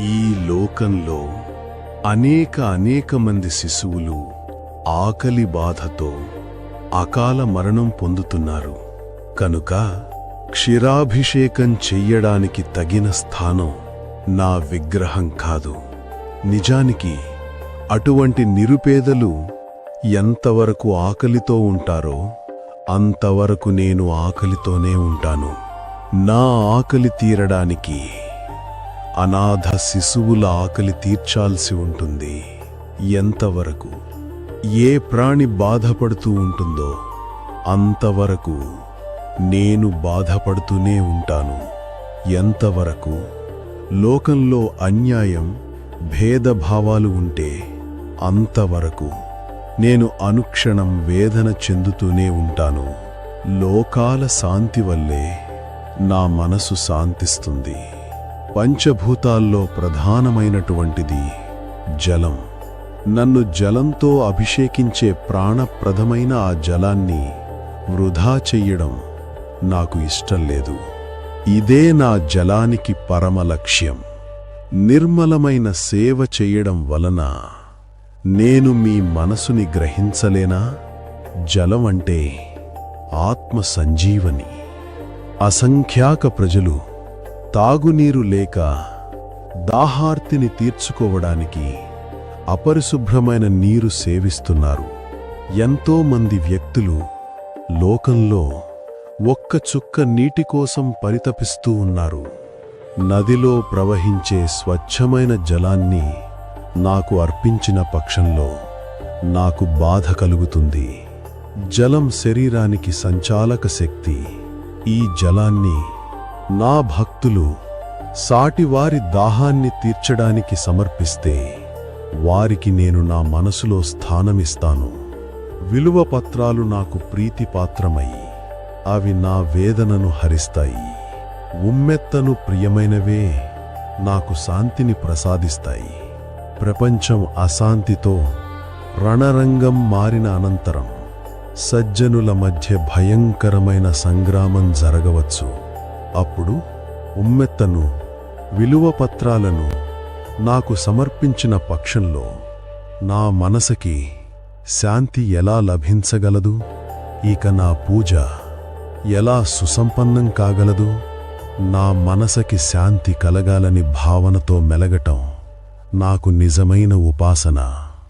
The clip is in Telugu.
ఈ లోకంలో అనేక అనేక మంది శిశువులు ఆకలి బాధతో అకాల మరణం పొందుతున్నారు. కనుక క్షీరాభిషేకం చెయ్యడానికి తగిన స్థానం నా విగ్రహం కాదు. నిజానికి అటువంటి నిరుపేదలు ఎంతవరకు ఆకలితో ఉంటారో అంతవరకు నేను ఆకలితోనే ఉంటాను. నా ఆకలి తీరడానికి అనాథ శిశువుల ఆకలి తీర్చాల్సి ఉంటుంది. ఎంతవరకు? ఏ ప్రాణి బాధపడుతూ ఉంటుందో అంతవరకు నేను బాధపడుతూనే ఉంటాను. ఎంతవరకు? లోకంలో అన్యాయం భేదభావాలు ఉంటే అంతవరకు నేను అనుక్షణం వేదన చెందుతూనే ఉంటాను. లోకాల శాంతి వల్లే నా మనసు శాంతిస్తుంది. పంచభూతాల్లో ప్రధానమైనటువంటిది జలం. నన్ను జలంతో అభిషేకించే ప్రాణప్రదమైన ఆ జలాన్ని వృధా చెయ్యడం నాకు ఇష్టం లేదు. ఇదే నా జలానికి పరమ లక్ష్యం నిర్మలమైన సేవ చెయ్యడం వలన నేను మీ మనసుని గ్రహించలేనా? జలం అంటే ఆత్మ సంజీవని అసంఖ్యాక ప్రజలు తాగునీరు లేక దాహార్తిని తీర్చుకోవడానికి అపరిశుభ్రమైన నీరు సేవిస్తున్నారు. ఎంతోమంది వ్యక్తులు లోకంలో ఒక్క చుక్క నీటి కోసం పరితపిస్తూ ఉన్నారు. నదిలో ప్రవహించే స్వచ్ఛమైన జలాన్ని నాకు అర్పించిన పక్షంలో నాకు బాధ కలుగుతుంది. జలం శరీరానికి సంచాలక శక్తి ఈ జలాన్ని నా భక్తులు సాటివారి దాహాన్ని తీర్చడానికి సమర్పిస్తే వారికి నేను నా మనసులో స్థానమిస్తాను. విలువ పత్రాలు నాకు ప్రీతిపాత్రమై అవి నా వేదనను హరిస్తాయి. ఉమ్మెత్తను ప్రియమైనవే నాకు శాంతిని ప్రసాదిస్తాయి. ప్రపంచం అశాంతితో రణరంగం మారిన అనంతరం సజ్జనుల మధ్య భయంకరమైన సంగ్రామం జరగవచ్చు. అప్పుడు ఉమ్మెత్తను విలువ పత్రాలను నాకు సమర్పించిన పక్షంలో నా మనసకి శాంతి ఎలా లభించగలదు? ఇక నా పూజ ఎలా సుసంపన్నం కాగలదు? నా మనసకి శాంతి కలగాలని భావనతో మెలగటం నాకు నిజమైన ఉపాసన.